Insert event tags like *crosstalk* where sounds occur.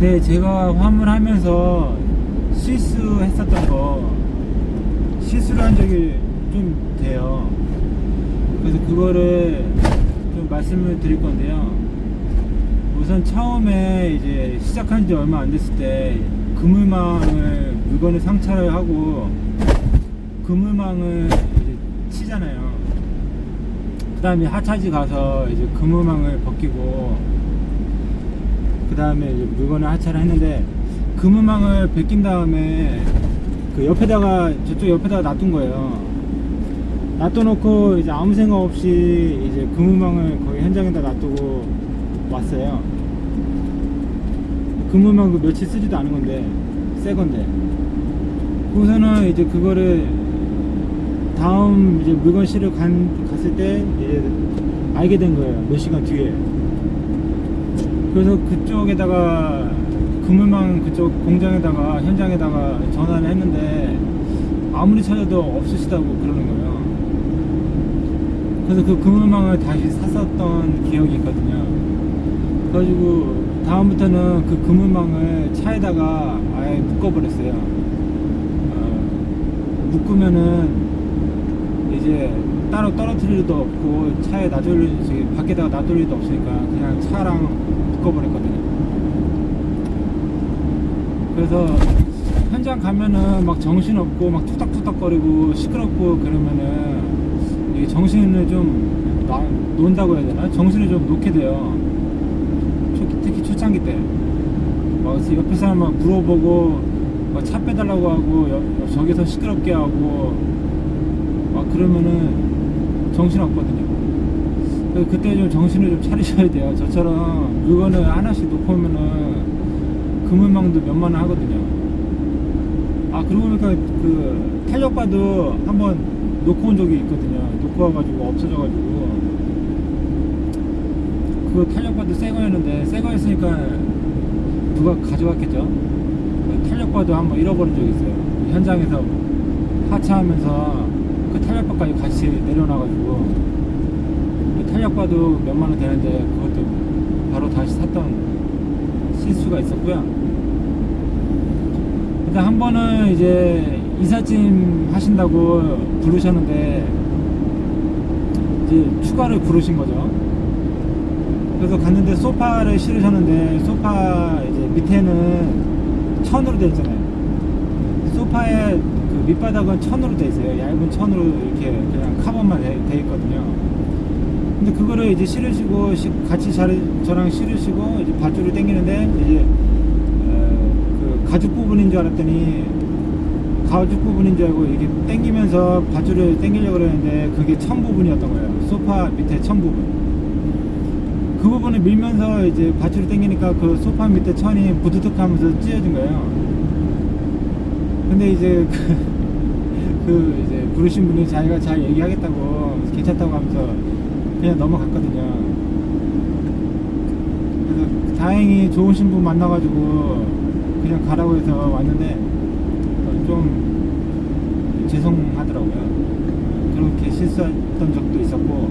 네, 제가 화물하면서 실수 했었던 거 실수를 한 적이 좀 돼요. 그래서 그거를 좀 말씀을 드릴 건데요. 우선 처음에 이제 시작한 지 얼마 안 됐을 때 그물망을 물건을 상차를 하고 그물망을 치잖아요. 그 다음에 하차지 가서 이제 그물망을 벗기고 그 다음에 물건을 하차를 했는데 그물망을 벗긴 다음에 그 옆에다가 저쪽 옆에다가 놔둔 거예요. 놔둬놓고 이제 아무 생각 없이 이제 그물망을 거기 현장에다 놔두고 왔어요. 그물망 그 며칠 쓰지도 않은 건데 새 건데. 우선은 이제 그거를 다음 이제 물건 실을 간, 갔을 때 이제 알게 된 거예요. 몇 시간 뒤에. 그래서 그쪽에다가 그물망 그쪽 공장에다가 현장에다가 전화를 했는데 아무리 찾아도 없으시다고 그러는 거예요. 그래서 그 그물망을 다시 샀었던 기억이 있거든요. 그래가지고 다음부터는 그 그물망을 차에다가 아예 묶어버렸어요. 어, 묶으면은 이제 따로 떨어뜨릴 일도 없고 차에 놔둘 밖에다가 놔둘 일도 없으니까 그냥 차랑 묶어버렸거든요. 그래서 현장 가면은 막 정신 없고 막 툭닥툭닥거리고 시끄럽고 그러면은 정신을 좀 놔- 논다고 해야 되나? 정신을 좀 놓게 돼요. 초- 특히 초창기 때. 막 옆에 사람 막 물어보고 막 차 빼달라고 하고 여- 저기서 시끄럽게 하고 막 그러면은 정신 없거든요. 그래서 그때 좀 정신을 좀 차리셔야 돼요. 저처럼 물건을 하나씩 놓고 오면은 그물망도 몇만 원 하거든요. 아 그러고 보니까 그 탄력바도 한번 놓고 온 적이 있거든요. 놓고 와가지고 없어져가지고 그 탄력바도 새 거였는데 새 거였으니까 누가 가져갔겠죠. 그 탄력바도 한번 잃어버린 적이 있어요. 현장에서 하차하면서 그 탄력바까지 같이 내려놔가지고 그 탄력바도 몇만 원 되는데 그것도 바로 다시 샀던 실수가 있었고요. 일단 한 번은 이제 이삿짐 하신다고 부르셨는데 이제 추가를 부르신 거죠. 그래서 갔는데 소파를 실으셨는데 소파 이제 밑에는 천으로 되어 있잖아요. 소파의 그 밑바닥은 천으로 되어 있어요. 얇은 천으로 이렇게 그냥 카본만 돼, 돼 있거든요. 근데 그거를 이제 실으시고 시- 같이 자리, 저랑 실으시고 이제 밧줄을 당기는데 이제 어, 그 가죽 부분인 줄 알았더니 가죽 부분인 줄 알고 이렇게 당기면서 밧줄을 당기려고 그랬는데 그게 천 부분이었던 거예요. 소파 밑에 천 부분. 그 부분을 밀면서 이제 밧줄을 당기니까 그 소파 밑에 천이 부드득 하면서 찢어진 거예요. 근데 이제 그, *laughs* 그 이제 부르신 분이 자기가 잘 얘기하겠다고 괜찮다고 하면서 그냥 넘어갔거든요. 그래서 다행히 좋으신 분 만나가지고 그냥 가라고 해서 왔는데 어, 좀 죄송하더라고요. 그렇게 실수했던 적도 있었고